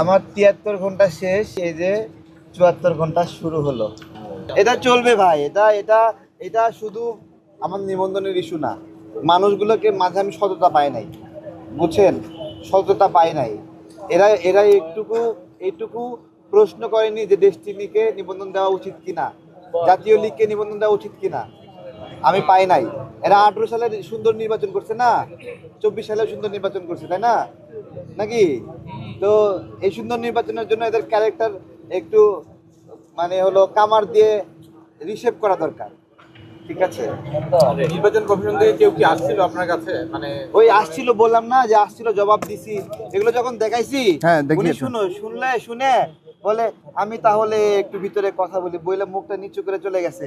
আমার তিয়াত্তর ঘণ্টা শেষ, এই যে চুয়াত্তর ঘণ্টা শুরু হলো। এটা চলবে ভাই, এটা এটা এটা শুধু আমার নিবন্ধনের ইস্যু না। মানুষগুলোকে মাঝে আমি সততা পাই নাই, বুঝছেন? সততা পাই নাই। এরা এরা একটুকু এইটুকু প্রশ্ন করেনি যে ডেস্টিনিকে নিবন্ধন দেওয়া উচিত কিনা, জাতীয় লীগকে নিবন্ধন দেওয়া উচিত কিনা। আমি পাই নাই। এরা আঠেরো সালে সুন্দর নির্বাচন করছে না? চব্বিশ সালে সুন্দর নির্বাচন করছে, তাই না? নাকি? তো এই সুন্দর নির্বাচনের জন্য এদের ক্যারেক্টার একটু মানে হলো কামার দিয়ে রিসেভ করা দরকার। ঠিক আছে? নির্বাচন কমিশন থেকে কেউ কি আসছিল আপনার কাছে? মানে ওই আসছিল বললাম না যে আসছিল জবাব দিছি। এগুলো যখন দেখাইছি হ্যাঁ, উনি শুনো শুনলে শুনে বলে আমি তাহলে একটু ভিতরে কথা বলি। বইলে মুখটা নিচু করে চলে গেছে।